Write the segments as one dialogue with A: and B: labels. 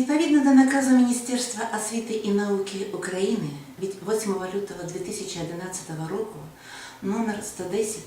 A: Відповідно до наказу Міністерства освіти і науки України від 8 лютого 2011 року номер 110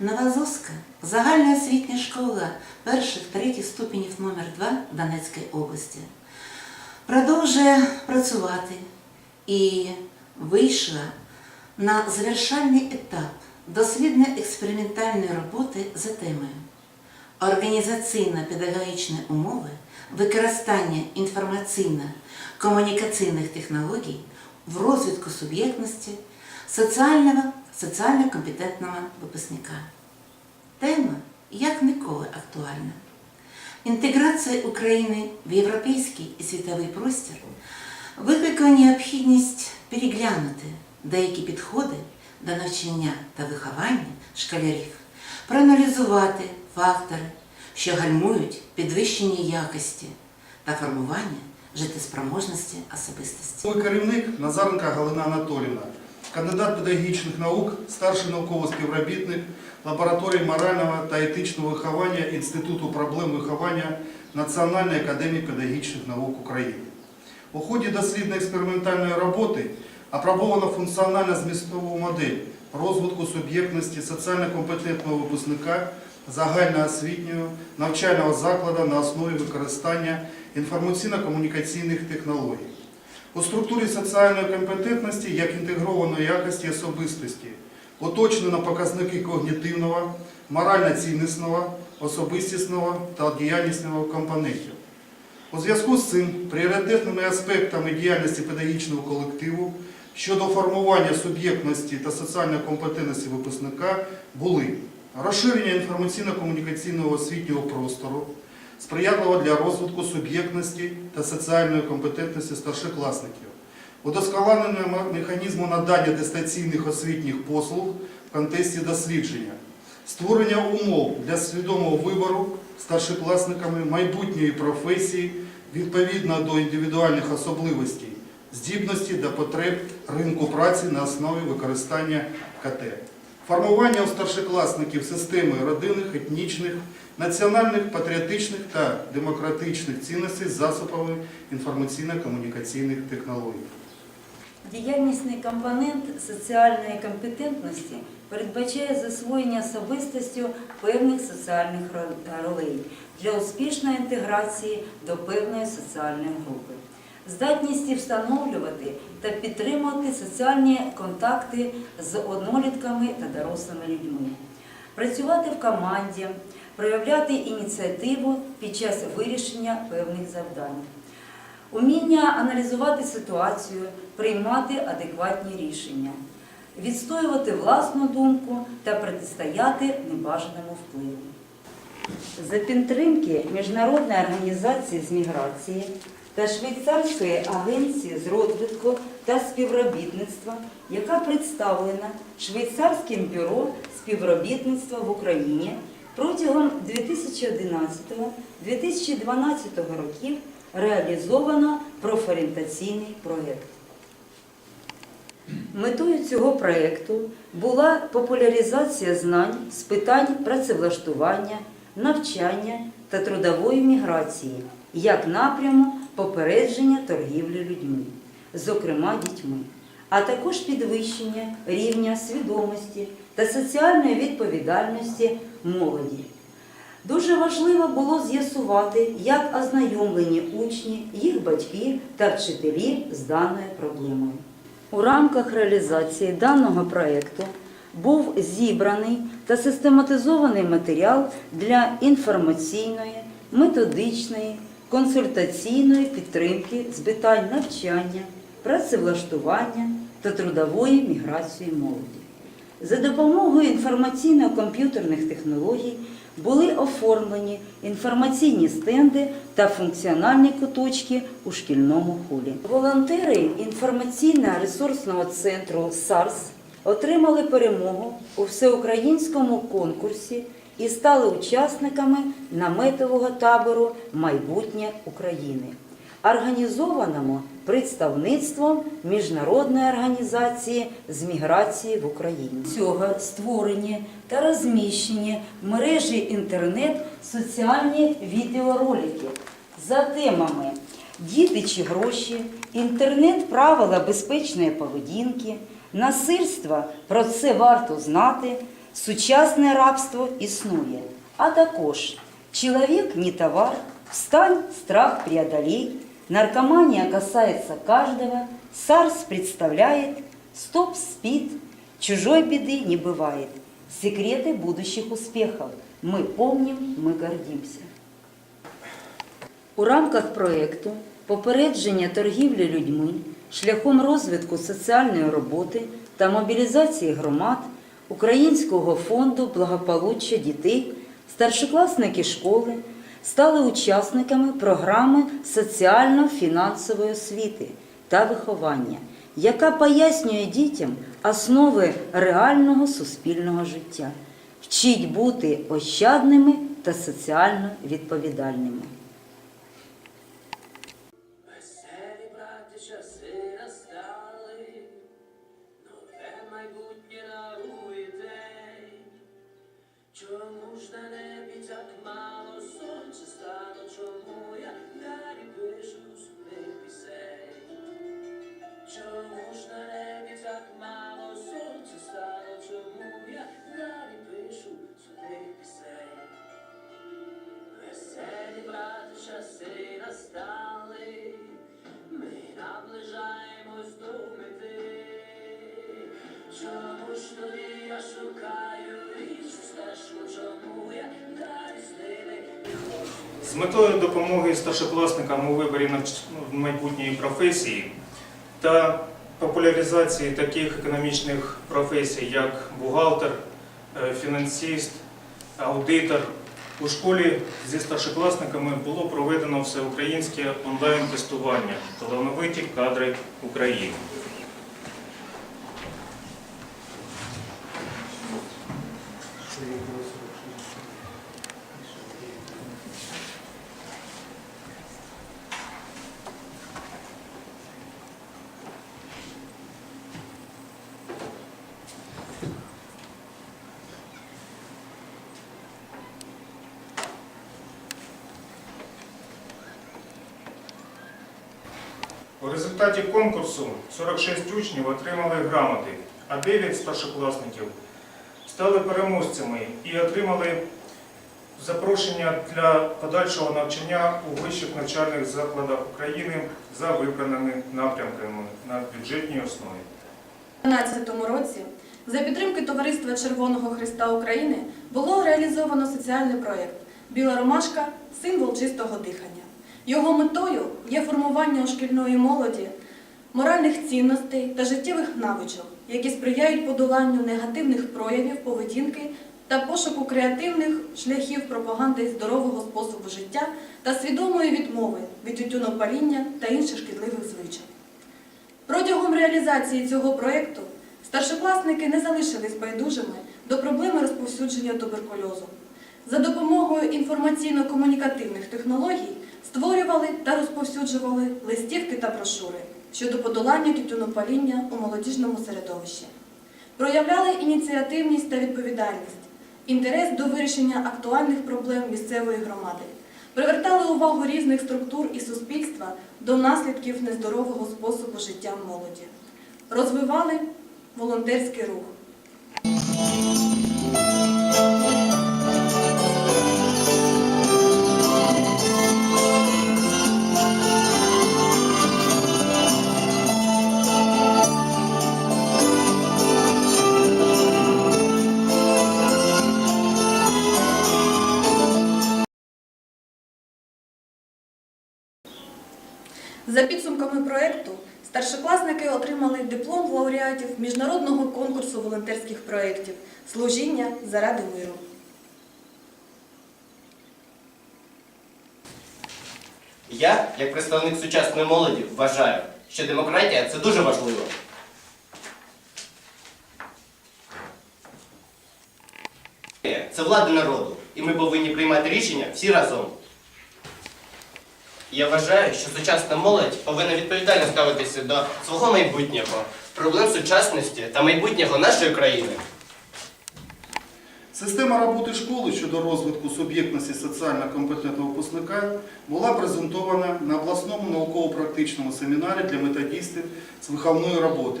A: Новозовська загальноосвітня школа перших третіх ступенів номер 2 Донецької області продовжує працювати і вийшла на завершальний етап дослідно-експериментальної роботи за темою організаційно-педагогічні умови використання інформаційно-комунікаційних технологій в розвитку суб'єктності соціального, соціально компетентного випускника. Тема як ніколи актуальна. Інтеграція України в європейський і світовий простір викликала необхідність переглянути деякі підходи до навчання та виховання школярів, проаналізувати фактори, що гальмують підвищення якості та формування життєспроможності особистості.
B: Мой керівник Назаренка Галина Анатолівна, кандидат педагогічних наук, старший науковий співробітник лабораторії морального та етичного виховання Інституту проблем виховання Національної академії педагогічних наук України. У ході дослідно-експериментальної роботи апробовано функціонально змістову модель розвитку суб'єктності соціально компетентного випускника загальноосвітнього навчального закладу на основі використання інформаційно-комунікаційних технологій. У структурі соціальної компетентності як інтегрованої якості особистості уточнено показники когнітивного, морально-ціннісного, особистісного та діяльнісного компонентів. У зв'язку з цим пріоритетними аспектами діяльності педагогічного колективу щодо формування суб'єктності та соціальної компетентності випускника були розширення інформаційно-комунікаційного освітнього простору, сприятливо для розвитку суб'єктності та соціальної компетентності старшокласників, удосконалення механізму надання дистанційних освітніх послуг в контексті дослідження, створення умов для свідомого вибору старшокласниками майбутньої професії відповідно до індивідуальних особливостей, здібності та потреб ринку праці на основі використання КТ. Формування старшокласників системи родинних, етнічних, національних, патріотичних та демократичних цінностей засобами інформаційно-комунікаційних технологій.
C: Діяльнісний компонент соціальної компетентності передбачає засвоєння особистостю певних соціальних ролей для успішної інтеграції до певної соціальної групи, здатність встановлювати та підтримувати соціальні контакти з однолітками та дорослими людьми, працювати в команді, проявляти ініціативу під час вирішення певних завдань. Уміння аналізувати ситуацію, приймати адекватні рішення, відстоювати власну думку та протистояти небажаному впливу. За підтримки Міжнародної організації з міграції та Швейцарської агенції з розвитку та співробітництва, яка представлена Швейцарським бюро співробітництва в Україні протягом 2011-2012 років реалізовано профорієнтаційний проєкт. Метою цього проєкту була популяризація знань з питань працевлаштування, навчання та трудової міграції як напряму попередження торгівлі людьми, зокрема дітьми, а також підвищення рівня свідомості та соціальної відповідальності молоді. Дуже важливо було з'ясувати, як ознайомлені учні, їх батьки та вчителі з даною проблемою. У рамках реалізації даного проєкту був зібраний та систематизований матеріал для інформаційної, методичної, консультаційної підтримки з питань навчання, працевлаштування та трудової міграції молоді. За допомогою інформаційно-комп'ютерних технологій були оформлені інформаційні стенди та функціональні куточки у шкільному холі. Волонтери інформаційно-ресурсного центру САРС отримали перемогу у всеукраїнському конкурсі і стали учасниками наметового табору Майбутнє України, організованому представництвом Міжнародної організації з міграції в Україні. Цього створення та розміщення в мережі інтернет соціальні відеоролики за темами діти чи гроші, інтернет правила безпечної поведінки, насильство про це варто знати, сучасне рабство існує, а також чоловік не товар, встань, страх преодолей, наркомания касается каждого, САРС представляет, стоп спит, чужой беды не бывает. Секреты будущих успехов. Мы помним, мы гордимся. У рамках проєкту попередження торгівлі людьми шляхом розвитку соціальної роботи та мобілізації громад Українського фонду благополуччя дітей старшокласники школи стали учасниками програми соціально-фінансової освіти та виховання, яка пояснює дітям основи реального суспільного життя, вчить бути ощадними та соціально відповідальними.
D: Чому ж на небі так мало сонця стало, чому я далі пишу сумних пісень? Чому ж на небі так мало сонця стало, чому я далі пишу сумних пісень? Веселі брати часи настали, З
E: метою допомоги старшокласникам у виборі ну, майбутньої професії та популяризації таких економічних професій, як бухгалтер, е, фінансист, аудитор, у школі зі старшокласниками було проведено всеукраїнське онлайн-тестування талановиті кадри України. У результаті конкурсу 46 учнів отримали грамоти, а 9 старшокласників стали переможцями і отримали запрошення для подальшого навчання у вищих навчальних закладах України за вибраними напрямками на бюджетній основі.
F: У 2012 році за підтримки Товариства Червоного Христа України було реалізовано соціальний проєкт Біла ромашка символ чистого дихання. Його метою є формування у шкільної молоді моральних цінностей та життєвих навичок, які сприяють подоланню негативних проявів поведінки та пошуку креативних шляхів пропаганди здорового способу життя та свідомої відмови від тютюнопаління та інших шкідливих звичок. Протягом реалізації цього проєкту старшокласники не залишились байдужими до проблеми розповсюдження туберкульозу. За допомогою інформаційно-комунікативних технологій створювали та розповсюджували листівки та брошури щодо подолання тютюнопаління у молодіжному середовищі. Проявляли ініціативність та відповідальність, інтерес до вирішення актуальних проблем місцевої громади, привертали увагу різних структур і суспільства до наслідків нездорового способу життя молоді, розвивали волонтерський рух. За підсумками проєкту, старшокласники отримали диплом лауреатів міжнародного конкурсу волонтерських проєктів Служіння заради миру.
G: Я, як представник сучасної молоді, вважаю, що демократія це дуже важливо. Це влада народу, і ми повинні приймати рішення всі разом. Я вважаю, що сучасна молодь повинна відповідально ставитися до свого майбутнього, проблем сучасності та майбутнього нашої країни.
B: Система роботи школи щодо розвитку суб'єктності соціально компетентного випускника була презентована на обласному науково-практичному семінарі для методистів з виховної роботи.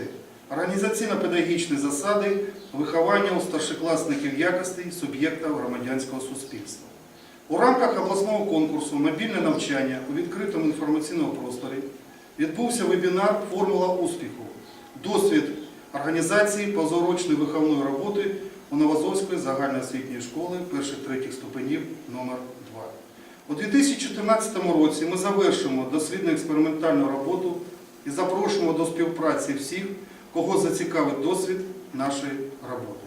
B: Організаційно-педагогічні засади виховання у старшокласників якостей суб'єкта громадянського суспільства. У рамках обласного конкурсу Мобільне навчання у відкритому інформаційному просторі відбувся вебінар Формула успіху. Досвід організації позаурочної виховної роботи у Новозовської загальноосвітньої школи перших-третіх ступенів номер 2 У 2014 році ми завершимо дослідно-експериментальну роботу і запрошуємо до співпраці всіх, кого зацікавить досвід нашої роботи.